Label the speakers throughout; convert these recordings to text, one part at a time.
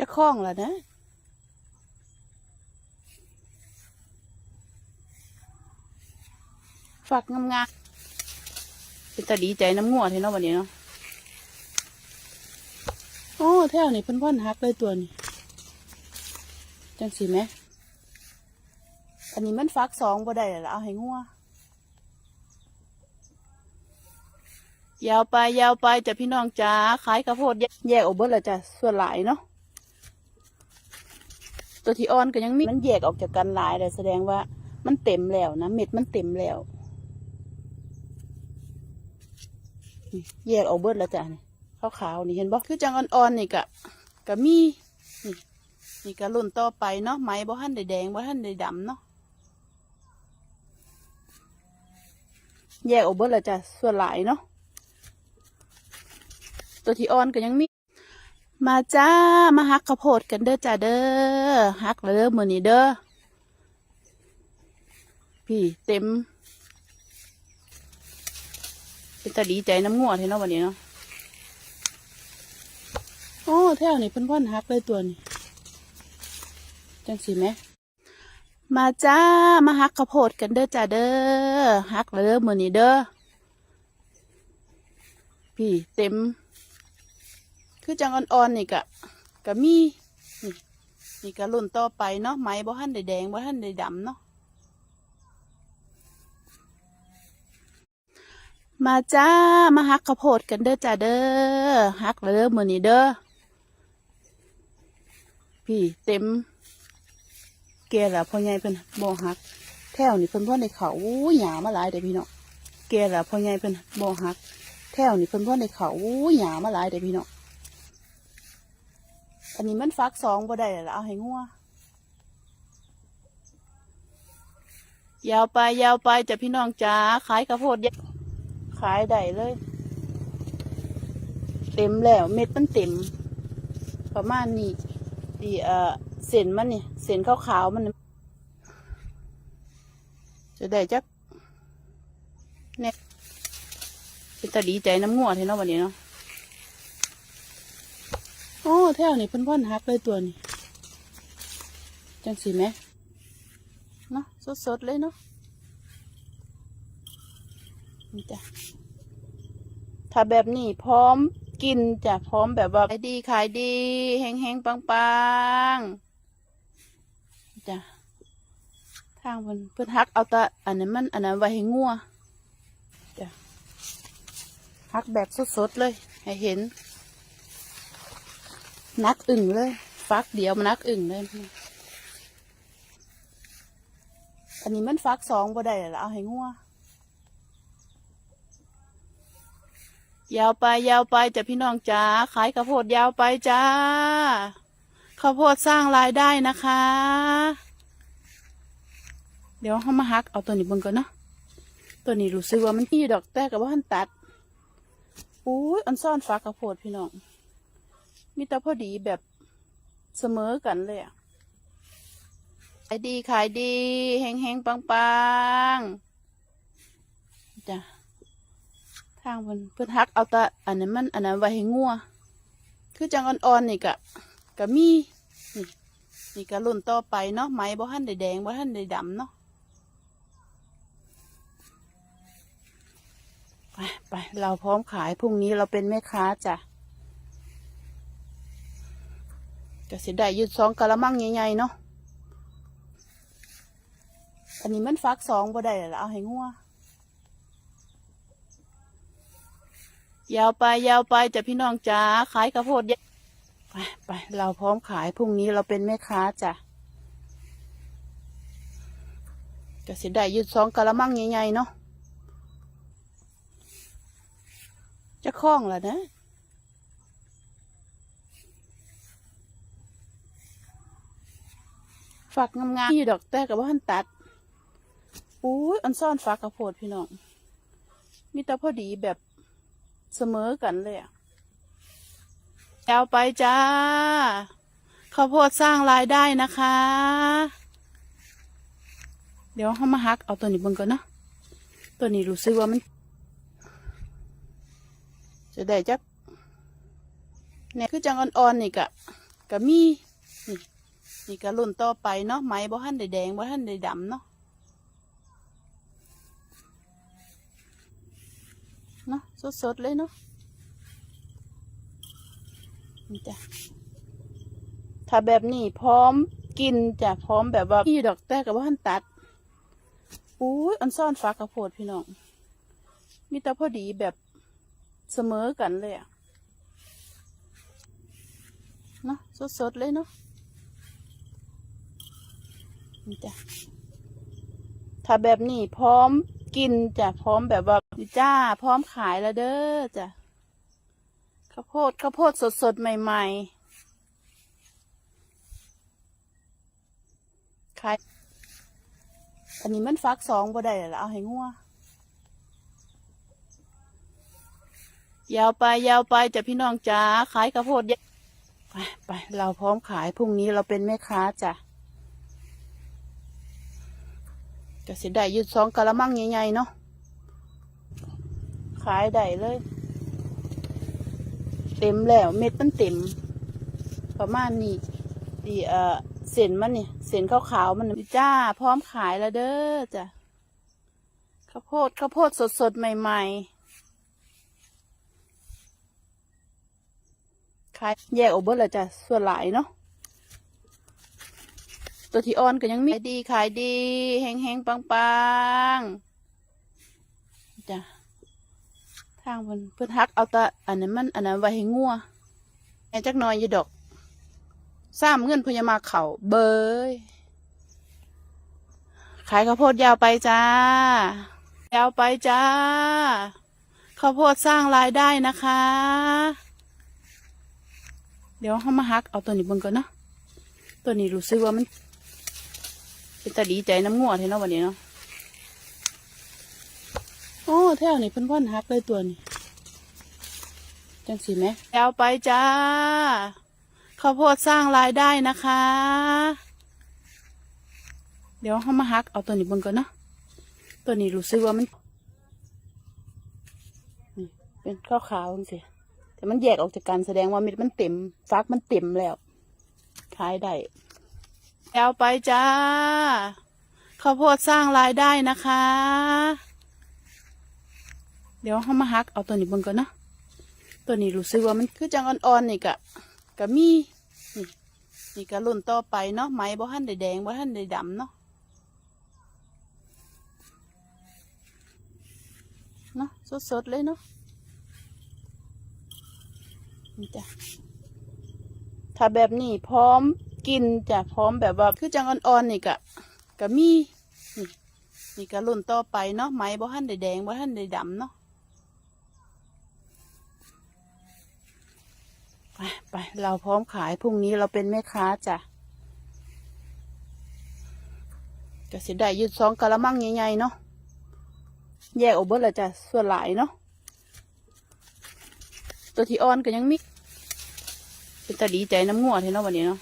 Speaker 1: จะคล้องแล้วนะฝักงามๆเป็นตาดีใจน้ำงัวเท่เนาะวันนี้เนาะโอ้แถวนี้เพิ่นพ่อนฮักเลยตัวนี้จังสิไหม อันนี้มันฟักสองบ่ได้แล้วเอาให้งัวยาวไปยาวไปจะพี่น้องจ้าขายข้าวโพดแยกแออกเบิดแล้วจ้ะส่วนหลายเนาะ ตัวที่อ่อนก็ยังมีมันแยกออกจากกันหลายเลยแสดงว่ามันเต็มแล้วนะเม็ดมันเต็มแล้วแยกออกเบิดแล้วจ้ะนี่ขาวๆนี่เห็นบ่คือจังอ่อนๆนี่กะกะมีนี่นี่ก็รุ่นต่อไปเนาะไหมบ่ทันได้แดงบ่ทันได้ดำเนาะแยกออกเบิดแล้วจ้ะส่วนหลายเนาะตัวที่อ่อนก็ยังมี มาจ้ามาหักข้าวโพดกันเด้อจ้าเด้อหักแล้วเด้อมือนี้เด้อพี่เต็ม เป็นตาดีใจน้ำงัวเท่เนาะวันนี้เนาะโอ้แถวนี้เพิ่นพ่อนหักเลยตัวนี้จังสิไหมมาจ้ามาหักข้าวโพดกันเด้อจ้าเด้อหักแล้วเด้อมือนี้เด้อพี่เต็ม คือจังอ่อนๆนี่กะกะมีนี่นี่ก็รุ่นต่อไปเนาะไหมบ่ทันได้แดงบ่ทันได้ดำเนาะมาจ้ามาหักข้าวโพดกันเด้อจ้าเด้อหักเด้อมือนี้เด้อพี่เต็มแกล้วพ่อใหญ่เพิ่นบ่หัก แถวนี่เพิ่นพ่อในเขาอู้หยามาหลายเด้อพี่น้องแกล้วพ่อใหญ่เพิ่นบ่หัก แถวนี่เพิ่นพ่อในเขาอู้หยามาหลายเด้อพี่น้อง อันนี้มันฟักสองบ่ได้แล้วเอาให้งัวยาวไปยาวไปจะพี่น้องจ้าขายข้าวโพดขายได้เลย เต็มแล้วเม็ดมันเต็ม ประมาณนี้ดีเอ่อเส้นมันนี่เส้นขาวๆมัน จะได้จักเนี่ยเป็นตาดีใจน้ำงัวเท่เนาะวันนี้เนาะ แถวนี้เพิ่นพ่อนฮักเลยตัวนี้จังสิไหมเนาะสดๆเลยเนาะนี่จ้ะถ้าแบบนี้พร้อมกินจ้ะพร้อมแบบว่าขายดีขายดี แห้งๆปังๆจ้ะทางเพิ่นเพิ่นฮักเอาแต่อันนั้นมันอันนั้นไว้ให้งัวจ้ะฮักแบบสดๆเลย ให้เห็น นักอึ่งเลย ฟักเดียวมันนักอึ่งเลย อันนี้มันฟักสองบ่ได้แล้วเอาให้งัวยาวไปยาวไปจ้ะพี่น้องจ้าขายข้าวโพดยาวไปจ้าข้าวโพดสร้างรายได้นะคะ เดี๋ยวเขามาหักเอาตัวนี้เบิ่งก่อนเนาะตัวนี้รู้สึกว่ามันที่ดอกแต่กับว่ามันตัดอุ้ยอันซ่อนฟักข้าวโพดพี่น้อง มีแต่พอดีแบบเสมอกันเลยอะขายดีขายดีแห้งแห้งๆปังปังๆจ้ะทางเพิ่นเพิ่นฮักเอาต่อันนั้นมันอันนั้นไว้ให้งัวคือจังอ่อนๆนี่กะกะมีนี่นี่ก็รุ่นต่อไปเนาะไหมบ่ทันได้แดงบ่ทันได้ดำเนาะไปไปเราพร้อมขายพรุ่งนี้เราเป็นแม่ค้าจ้ะ ก็สิได้ยืดสองกะละมังใหญ่ๆเนาะ อันนี้มันฟักสองบ่ได้แล้วเอาให้งัวยาวไปยาวไปจะพี่น้องจ้าขายข้าวโพดแยกไปไปเราพร้อมขายพรุ่งนี้เราเป็นแม่ค้าจ้ะก็สิได้ยืดสองกะละมังใหญ่ๆเนาะจะคล้องแล้วนะ ฝักงามๆที่ดอกแต่กับว่าท่านตัดอุ้ยอันซ่อนฝักกระโพดพี่น้อง มีแต่พอดีแบบเสมอกันเลยอะยาวไปจ้าข้าวโพดสร้างรายได้นะคะ เดี๋ยวเขามาหักเอาตัวนี้เบิ่งก่อนนะตัวนี้รู้สึกว่ามัน จะได้จักเนี่ยคือจังอ่อนๆนี่กะก็มี นี่นี่ก็รุ่นต่อไปเนาะไหมบ่ทันได้แดงบ่ทันได้ดำเนาะเนาะสดๆเลยเนาะนี่จ้ะถ้าแบบนี้พร้อมกินจ้ะพร้อมแบบว่าพี่ดอกแต่กับว่าทันตัดอุ้ยอันซ่อนฟ้ากระโพดพี่น้องมีแต่พอดีแบบเสมอกันเลยอะเนาะสดๆเลยเนาะ นี่จ้ะถ้าแบบนี้พร้อมกินจ้ะพร้อมแบบว่าจ้า พร้อมขายแล้วเด้อจ้ะข้าวโพดข้าวโพดสดๆใหม่ ๆ ขาย อันนี้มันฟักสองบ่ได้แล้วเอาให้งัวยาวไปยาวไปจ้ะพี่น้องจ้าขายข้าวโพดเยอะไปไปเราพร้อมขายพรุ่งนี้เราเป็นแม่ค้าจ้ะ ก็เสียดายยืดสองกะละมังใหญ่ๆเนาะขายได้เลย เต็มแล้วเม็ดมันเต็ม ประมาณนี้ดีเอ่อเส้นมันเนี่ยเส้นขาวๆมันจ้า พร้อมขายแล้วเด้อจ้ะข้าวโพดข้าวโพดสดๆ ใหม่ ๆ ขายแยกออกเบิดแล้วจ้ะส่วนหลายเนาะ ตัวที่อ่อนก็ยังมีขายดีขายดีแห้งๆปังๆจ้ะทางเพิ่นเพิ่นฮักเอาแตะอันนั้นมันอันนั้นไว้ให้งัวแม่จักน้อยอยู่ดอกซ้ำเงินพญามาเขาเบยขายข้าวโพดยาวไปจ้า ยาวไปจ้าข้าวโพดสร้างรายได้นะคะ เดี๋ยวเขามาฮักเอาตัวนี้เบิ่งก่อนเนาะตัวนี้รู้สึกว่ามัน เป็นตาดีใจน้ำงัวเท่เนาะวันนี้เนาะโอ้แถวนี้เพิ่นพ่นฮักเลยตัวนี้จังสิไหมยาวไปจ้าข้าวโพดสร้างรายได้นะคะ เดี๋ยวเขามาฮักเอาตัวนี้เบิ่งก่อนเนาะตัวนี้รู้สึกว่ามันเป็นข้าวขาวสิแต่มันแยกออกจากกันแสดงว่าเม็ดมันเต็มฟักมันเต็มแล้วขายได้ ยาวไปจ้าข้าวโพดสร้างรายได้นะคะ เดี๋ยวเขามาฮักเอาตัวนี้เบิ่งก่อนเนาะตัวนี้รู้สึกว่ามันคือจังอ่อนๆนี่กะกะมีนี่นี่กะรุ่นต่อไปเนาะไหมบ่ทันได้แดงบ่ทันได้ดำเนาะเนาะสดๆเลยเนาะนี่จ้ะถ้าแบบนี้พร้อม กินจะพร้อมแบบว่าคือจังอ่อนๆนี่กะกะมีนี่นี่กะรุ่นต่อไปเนาะไหมบ่ทันได้แดงบ่ทันได้ดำเนาะไปไปเราพร้อมขายพรุ่งนี้เราเป็นแม่ค้าจ้ะก็เสียดายยืดสองกะละมังใหญ่ๆเนาะแยกออกเบิดล้วจ้ะส่วนหลายเนาะตัวที่อ่อนก็ยังมีเป็นตาดีใจน้ำงัวเท่เนาะวันนี้เนาะ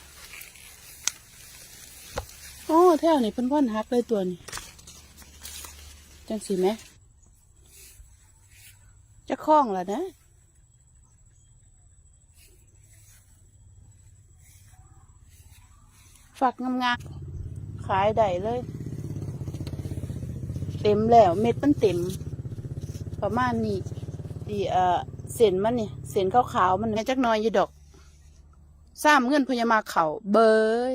Speaker 1: แถวนี้เพิ่นพ่นฮักเลยตัวนี้จังสิไหม จะคล้องแล้วนะฝักงามๆขายได้เลย เต็มแล้วเม็ดมันเต็ม ประมาณนี้ดีเอ่อเส้นมันเนี่ยเส้นขาวๆมันแม่จักน้อยอยู่ดอกซ้ำเงินพญามาเขาเบย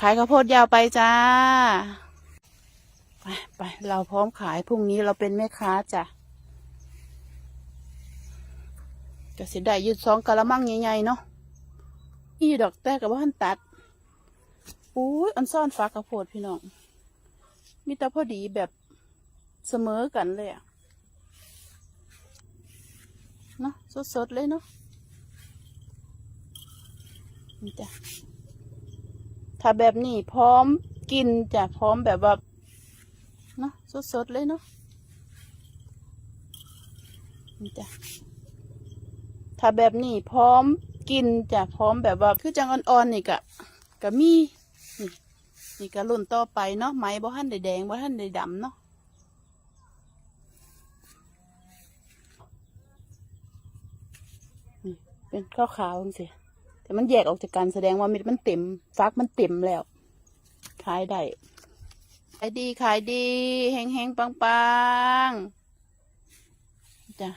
Speaker 1: ขายข้าวโพดยาวไปจ้า ไปไปเราพร้อมขายพรุ่งนี้เราเป็นแม่ค้าจ้ะก็เสียดายยืดสองกะละมังใหญ่ๆเนาะอีดอกแต่กับว่าทันตัดอุ้ยอันซ่อนฟ้ากระโพดพี่น้อง มีแต่พอดีแบบเสมอกันเลยอะเนาะสดๆเลยเนาะนี่จ้ะ ถ้าแบบนี้พร้อมกินจ้ะพร้อมแบบว่าเนาะสดๆเลยเนาะนี่จ้ะถ้าแบบนี้พร้อมกินจ้ะพร้อมแบบว่าคือจังอ่อนๆนี่กะกะมีนี่นี่กะรุ่นต่อไปเนาะไหมบ่ทันได้แดงบ่ทันได้ดำเนาะนี่เป็นขาวๆจังซี่ แต่มันแยกออกจากกันแสดงว่าเม็ดมันเต็ม ฟักมันเต็มแล้ว ขายได้ ขายดีขายดี แห้งๆปังๆจ้ะ